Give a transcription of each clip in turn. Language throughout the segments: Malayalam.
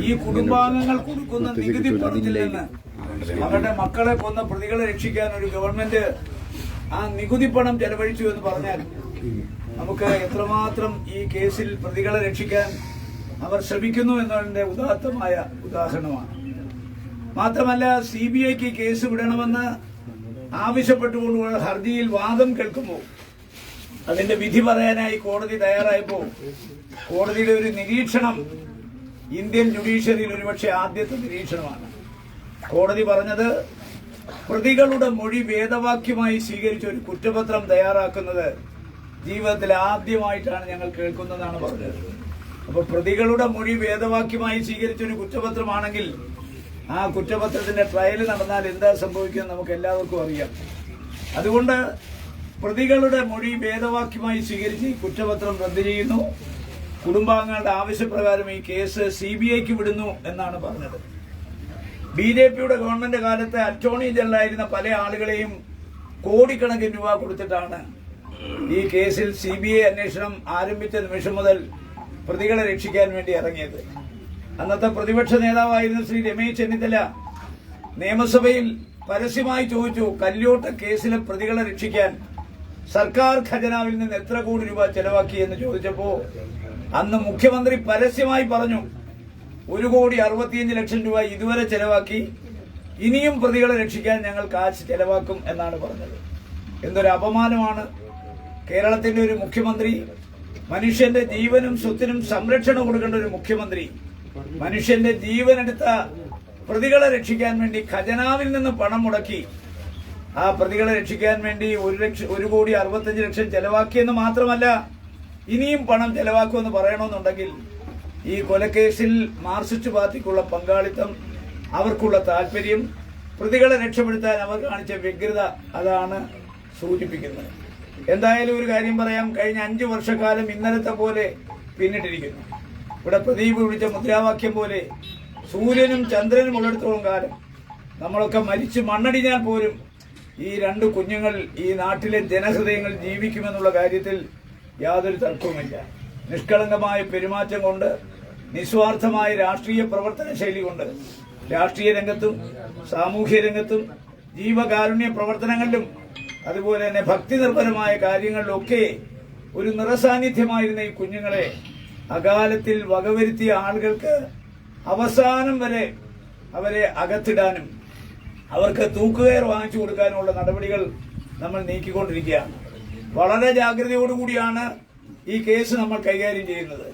ഈ കുടുംബാംഗങ്ങൾ കൊടുക്കുന്ന നികുതി പണത്തിൽ നിന്ന് അവരുടെ മക്കളെ കൊന്ന പ്രതികളെ രക്ഷിക്കാൻ ഒരു ഗവൺമെന്റ് ആ നികുതി പണം ചെലവഴിച്ചു എന്ന് പറഞ്ഞാൽ നമുക്ക് എത്രമാത്രം ഈ കേസിൽ പ്രതികളെ രക്ഷിക്കാൻ അവർ ശ്രമിക്കുന്നു എന്നതിന്റെ ഉദാത്തമായ ഉദാഹരണമാണ്. മാത്രമല്ല സി ബി ഐക്ക് കേസ് വിടണമെന്ന് ആവശ്യപ്പെട്ടുകൊണ്ടുള്ള ഹർജിയിൽ വാദം കേൾക്കുമ്പോൾ അതിന്റെ വിധി പറയാനായി കോടതി തയ്യാറായപ്പോൾ കോടതിയുടെ ഒരു നിരീക്ഷണം ഇന്ത്യൻ ജുഡീഷ്യറിയിൽ ഒരുപക്ഷെ ആദ്യത്തെ നിരീക്ഷണമാണ്. കോടതി പറഞ്ഞത് പ്രതികളുടെ മൊഴി വേദവാക്യമായി സ്വീകരിച്ച ഒരു കുറ്റപത്രം തയ്യാറാക്കുന്നത് ജീവിതത്തിൽ ആദ്യമായിട്ടാണ് ഞങ്ങൾ കേൾക്കുന്നതാണ് പറഞ്ഞത്. അപ്പൊ പ്രതികളുടെ മൊഴി വേദവാക്യമായി സ്വീകരിച്ച ഒരു കുറ്റപത്രമാണെങ്കിൽ ആ കുറ്റപത്രത്തിന്റെ ട്രയൽ നടന്നാൽ എന്താ സംഭവിക്കുന്നത് നമുക്ക് എല്ലാവർക്കും അറിയാം. അതുകൊണ്ട് പ്രതികളുടെ മൊഴി വേദവാക്യമായി സ്വീകരിച്ച് കുറ്റപത്രം റദ്ദു ചെയ്യുന്നു. കുടുംബാംഗങ്ങളുടെ ആവശ്യപ്രകാരം ഈ കേസ് സി ബി ഐക്ക് വിടുന്നു എന്നാണ് പറഞ്ഞത്. ബി ജെ പിയുടെ ഗവൺമെന്റ് കാലത്ത് അറ്റോർണി ജനറലായിരുന്ന പല ആളുകളെയും കോടിക്കണക്കിന് രൂപ കൊടുത്തിട്ടാണ് ഈ കേസിൽ സി ബി ഐ അന്വേഷണം ആരംഭിച്ച നിമിഷം മുതൽ പ്രതികളെ രക്ഷിക്കാൻ വേണ്ടി ഇറങ്ങിയത്. അന്നത്തെ പ്രതിപക്ഷ നേതാവായിരുന്ന ശ്രീ രമേശ് ചെന്നിത്തല നിയമസഭയിൽ പരസ്യമായി ചോദിച്ചു കല്യോട്ട് കേസിലെ പ്രതികളെ രക്ഷിക്കാൻ സർക്കാർ ഖജനാവിൽ നിന്ന് എത്ര കോടി രൂപ ചെലവാക്കി? എന്ന് ചോദിച്ചപ്പോ അന്ന് മുഖ്യമന്ത്രി പരസ്യമായി പറഞ്ഞു ഒരു കോടി അറുപത്തിയഞ്ച് ലക്ഷം രൂപ ഇതുവരെ ചെലവാക്കി ഇനിയും പ്രതികളെ രക്ഷിക്കാൻ ഞങ്ങൾ കാശ് ചെലവാക്കും എന്നാണ് പറഞ്ഞത്. എന്തൊരു അപമാനമാണ്. കേരളത്തിന്റെ ഒരു മുഖ്യമന്ത്രി മനുഷ്യന്റെ ജീവനും സ്വത്തിനും സംരക്ഷണം കൊടുക്കേണ്ട ഒരു മുഖ്യമന്ത്രി മനുഷ്യന്റെ ജീവനെടുത്ത പ്രതികളെ രക്ഷിക്കാൻ വേണ്ടി ഖജനാവിൽ നിന്ന് പണം മുടക്കി ആ പ്രതികളെ രക്ഷിക്കാൻ വേണ്ടി ഒരു ലക്ഷം ഒരു കോടി അറുപത്തഞ്ച് ലക്ഷം ചെലവാക്കിയെന്ന് മാത്രമല്ല ഇനിയും പണം ചെലവാക്കുമെന്ന് പറയണമെന്നുണ്ടെങ്കിൽ ഈ കൊലക്കേസിൽ മാർസിസ്റ്റ് പാർട്ടിക്കുള്ള പങ്കാളിത്തം അവർക്കുള്ള താല്പര്യം പ്രതികളെ രക്ഷപ്പെടുത്താൻ അവർ കാണിച്ച വ്യഗ്രത അതാണ് സൂചിപ്പിക്കുന്നത്. എന്തായാലും ഒരു കാര്യം പറയാം. കഴിഞ്ഞ അഞ്ചു വർഷക്കാലം ഇന്നലത്തെ പോലെ പിന്നിട്ടിരിക്കുന്നു. ഇവിടെ പ്രദീപ് വിളിച്ച മുദ്രാവാക്യം പോലെ സൂര്യനും ചന്ദ്രനും ഉള്ളിടത്തോളം കാലം നമ്മളൊക്കെ മരിച്ച് മണ്ണടിഞ്ഞാൽ പോലും ഈ രണ്ട് കുഞ്ഞുങ്ങൾ ഈ നാട്ടിലെ ജനഹൃദയങ്ങൾ ജീവിക്കുമെന്നുള്ള കാര്യത്തിൽ യാതൊരു തർക്കവുമില്ല. നിഷ്കളങ്കമായ പെരുമാറ്റം കൊണ്ട് നിസ്വാർത്ഥമായ രാഷ്ട്രീയ പ്രവർത്തന ശൈലി കൊണ്ട് രാഷ്ട്രീയ രംഗത്തും സാമൂഹ്യ രംഗത്തും ജീവകാരുണ്യ പ്രവർത്തനങ്ങളിലും അതുപോലെ തന്നെ ഭക്തി നിർഭരമായ കാര്യങ്ങളിലൊക്കെ ഒരു നിറസാന്നിധ്യമായിരുന്ന ഈ കുഞ്ഞുങ്ങളെ അകാലത്തിൽ വകവരുത്തിയ ആളുകൾക്ക് അവസാനം വരെ അവരെ അകത്തിടാനും അവർക്ക് തൂക്കുകയർ വാങ്ങിച്ചു കൊടുക്കാനുമുള്ള നടപടികൾ നമ്മൾ നീക്കിക്കൊണ്ടിരിക്കുകയാണ്. വളരെ ജാഗ്രതയോടുകൂടിയാണ് ഈ കേസ് നമ്മൾ കൈകാര്യം ചെയ്യുന്നത്.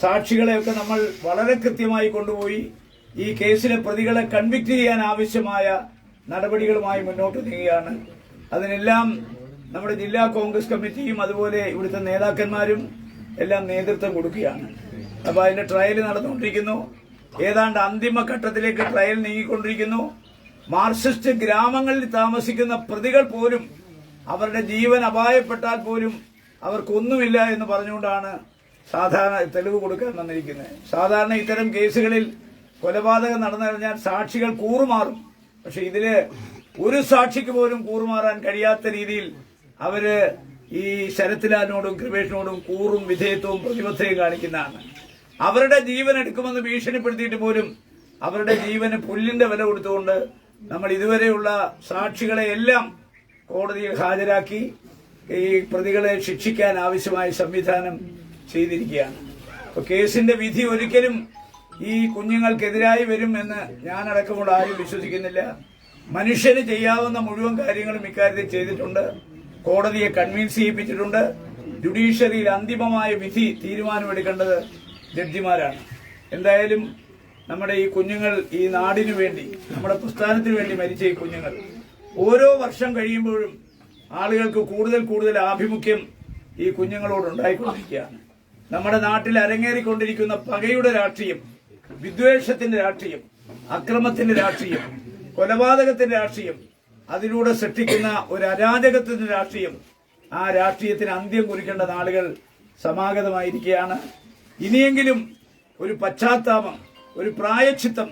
സാക്ഷികളെയൊക്കെ നമ്മൾ വളരെ കൃത്യമായി കൊണ്ടുപോയി ഈ കേസിലെ പ്രതികളെ കൺവിക്ട് ചെയ്യാൻ ആവശ്യമായ നടപടികളുമായി മുന്നോട്ട് നീങ്ങുകയാണ്. അതിനെല്ലാം നമ്മുടെ ജില്ലാ കോൺഗ്രസ് കമ്മിറ്റിയും അതുപോലെ ഇവിടുത്തെ നേതാക്കന്മാരും എല്ലാം നേതൃത്വം കൊടുക്കുകയാണ്. അപ്പോൾ അതിന്റെ ട്രയൽ നടന്നുകൊണ്ടിരിക്കുന്നു. ഏതാണ്ട് അന്തിമ ഘട്ടത്തിലേക്ക് ട്രയൽ നീങ്ങിക്കൊണ്ടിരിക്കുന്നു. മാർക്സിസ്റ്റ് ഗ്രാമങ്ങളിൽ താമസിക്കുന്ന പ്രതികൾ പോലും അവരുടെ ജീവൻ അപായപ്പെട്ടാൽ പോലും അവർക്കൊന്നുമില്ല എന്ന് പറഞ്ഞുകൊണ്ടാണ് സാധാരണ തെളിവ് കൊടുക്കാൻ വന്നിരിക്കുന്നത്. സാധാരണ ഇത്തരം കേസുകളിൽ കൊലപാതകം നടന്നു കഴിഞ്ഞാൽ സാക്ഷികൾ കൂറുമാറും. പക്ഷെ ഇതിൽ ഒരു സാക്ഷിക്ക് പോലും കൂറുമാറാൻ കഴിയാത്ത രീതിയിൽ അവർ ഈ ശരത്ലാലിനോടും കൃപേഷിനോടും കൂറും വിധേയത്വവും പ്രതിബദ്ധതയും കാണിക്കുന്നതാണ്. അവരുടെ ജീവൻ എടുക്കുമെന്ന് ഭീഷണിപ്പെടുത്തിയിട്ട് പോലും അവരുടെ ജീവന് പുല്ലിന്റെ വില കൊടുത്തുകൊണ്ട് നമ്മൾ ഇതുവരെയുള്ള സാക്ഷികളെ എല്ലാം കോടതിയിൽ ഹാജരാക്കി ഈ പ്രതികളെ ശിക്ഷിക്കാൻ ആവശ്യമായ സംവിധാനം ചെയ്തിരിക്കുകയാണ്. അപ്പൊ കേസിന്റെ വിധി ഒരിക്കലും ഈ കുഞ്ഞുങ്ങൾക്കെതിരായി വരും എന്ന് ഞാനടക്കമുള്ള ആരും വിശ്വസിക്കുന്നില്ല. മനുഷ്യന് ചെയ്യാവുന്ന മുഴുവൻ കാര്യങ്ങളും ഇക്കാര്യത്തിൽ ചെയ്തിട്ടുണ്ട്. കോടതിയെ കൺവിൻസ് ചെയ്യിപ്പിച്ചിട്ടുണ്ട്. ജുഡീഷ്യറിയിൽ അന്തിമമായ വിധി തീരുമാനമെടുക്കേണ്ടത് ജഡ്ജിമാരാണ്. എന്തായാലും നമ്മുടെ ഈ കുഞ്ഞുങ്ങൾ ഈ നാടിനു വേണ്ടി നമ്മുടെ പ്രസ്ഥാനത്തിന് വേണ്ടി മരിച്ച ഈ കുഞ്ഞുങ്ങൾ ഓരോ വർഷം കഴിയുമ്പോഴും ആളുകൾക്ക് കൂടുതൽ കൂടുതൽ ആഭിമുഖ്യം ഈ കുഞ്ഞുങ്ങളോട് ഉണ്ടായിക്കൊണ്ടിരിക്കുകയാണ്. നമ്മുടെ നാട്ടിൽ അരങ്ങേറിക്കൊണ്ടിരിക്കുന്ന പകയുടെ രാഷ്ട്രീയം വിദ്വേഷത്തിന്റെ രാഷ്ട്രീയം അക്രമത്തിന്റെ രാഷ്ട്രീയം കൊലപാതകത്തിന്റെ രാഷ്ട്രീയം അതിലൂടെ സൃഷ്ടിക്കുന്ന ഒരു അരാജകത്തിന്റെ രാഷ്ട്രീയം ആ രാഷ്ട്രീയത്തിന് അന്ത്യം കുറിക്കേണ്ട നാളുകൾ സമാഗതമായിരിക്കുകയാണ്. ഇനിയെങ്കിലും ഒരു പശ്ചാത്താപം ഒരു പ്രായച്ചിത്തം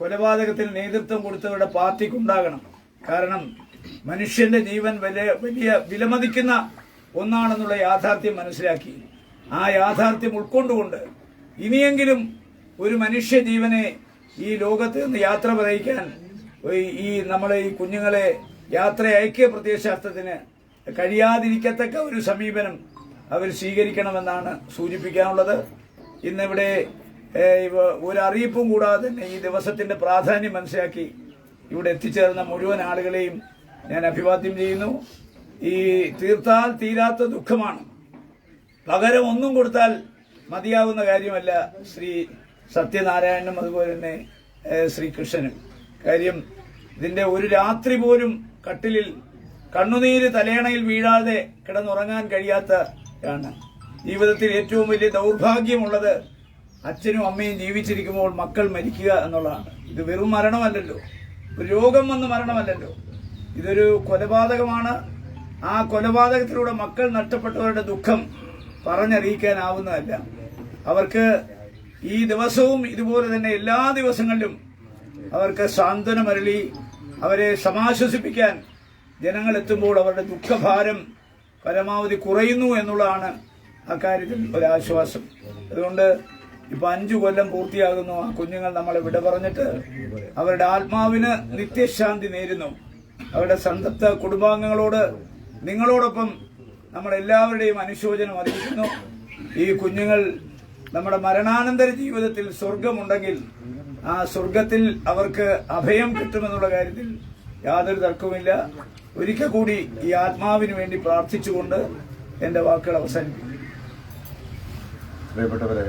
കൊലപാതകത്തിന് നേതൃത്വം കൊടുത്തവരുടെ പാർട്ടിക്കുണ്ടാകണം. കാരണം മനുഷ്യന്റെ ജീവൻ വലിയ വലിയ വിലമതിക്കുന്ന ഒന്നാണെന്നുള്ള യാഥാർത്ഥ്യം മനസ്സിലാക്കി. ആ യാഥാർത്ഥ്യം ഉൾക്കൊണ്ടുകൊണ്ട് ഇനിയെങ്കിലും ഒരു മനുഷ്യ ജീവനെ ഈ ലോകത്ത് നിന്ന് യാത്ര പറയിക്കാൻ ഈ- നമ്മളെ ഈ കുഞ്ഞുങ്ങളെ യാത്ര അയക്കിയ പ്രത്യയശാസ്ത്രത്തിന് കഴിയാതിരിക്കത്തക്ക ഒരു സമീപനം അവർ സ്വീകരിക്കണമെന്നാണ് സൂചിപ്പിക്കാനുള്ളത്. ഇന്നിവിടെ ഒരു കൂടാതെ തന്നെ ഈ ദിവസത്തിന്റെ പ്രാധാന്യം മനസ്സിലാക്കി ഇവിടെ എത്തിച്ചേർന്ന മുഴുവൻ ആളുകളെയും ഞാൻ അഭിവാദ്യം ചെയ്യുന്നു. ഈ തീർത്താൽ തീരാത്ത ദുഃഖമാണ്. പകരം ഒന്നും കൊടുത്താൽ മതിയാവുന്ന കാര്യമല്ല ശ്രീ സത്യനാരായണനും അതുപോലെ തന്നെ ശ്രീകൃഷ്ണനും ശ്രീ കൃഷ്ണനും. കാര്യം ഇതിന്റെ ഒരു രാത്രി പോലും കട്ടിലിൽ കണ്ണുനീര് തലയണയിൽ വീഴാതെ കിടന്നുറങ്ങാൻ കഴിയാത്ത ആണ് ജീവിതത്തിൽ ഏറ്റവും വലിയ ദൗർഭാഗ്യമുള്ളത് അച്ഛനും അമ്മയും ജീവിച്ചിരിക്കുമ്പോൾ മക്കൾ മരിക്കുക എന്നുള്ളതാണ്. ഇത് വെറും മരണമല്ലല്ലോ. ഒരു രോഗം വന്ന് മരണമല്ലല്ലോ. ഇതൊരു കൊലപാതകമാണ്. ആ കൊലപാതകത്തിലൂടെ മക്കൾ നഷ്ടപ്പെട്ടവരുടെ ദുഃഖം പറഞ്ഞറിയിക്കാനാവുന്നതല്ല. അവർക്ക് ഈ ദിവസവും ഇതുപോലെ തന്നെ എല്ലാ ദിവസങ്ങളിലും അവർക്ക് സാന്ത്വനമരളി അവരെ സമാശ്വസിപ്പിക്കാൻ ജനങ്ങൾ എത്തുമ്പോൾ അവരുടെ ദുഃഖഭാരം പരമാവധി കുറയുന്നു എന്നുള്ളതാണ് അക്കാര്യത്തിൽ ഒരാശ്വാസം. അതുകൊണ്ട് ഇപ്പൊ അഞ്ചു കൊല്ലം പൂർത്തിയാകുന്നു. ആ കുഞ്ഞുങ്ങൾ നമ്മളെ വിട പറഞ്ഞിട്ട് അവരുടെ ആത്മാവിന് നിത്യശാന്തി നേരുന്നു. അവരുടെ സന്തപ്ത കുടുംബാംഗങ്ങളോട് നിങ്ങളോടൊപ്പം നമ്മളെല്ലാവരുടെയും അനുശോചനം അറിയിക്കുന്നു. ഈ കുഞ്ഞുങ്ങൾ നമ്മുടെ മരണാനന്തര ജീവിതത്തിൽ സ്വർഗമുണ്ടെങ്കിൽ ആ സ്വർഗത്തിൽ അവർക്ക് അഭയം കിട്ടുമെന്നുള്ള കാര്യത്തിൽ യാതൊരു തർക്കവുമില്ല. ഒരിക്കൽ കൂടി ഈ ആത്മാവിന് വേണ്ടി പ്രാർത്ഥിച്ചുകൊണ്ട് എന്റെ വാക്കുകൾ അവസാനിപ്പിക്കും പ്രിയപ്പെട്ടവരെ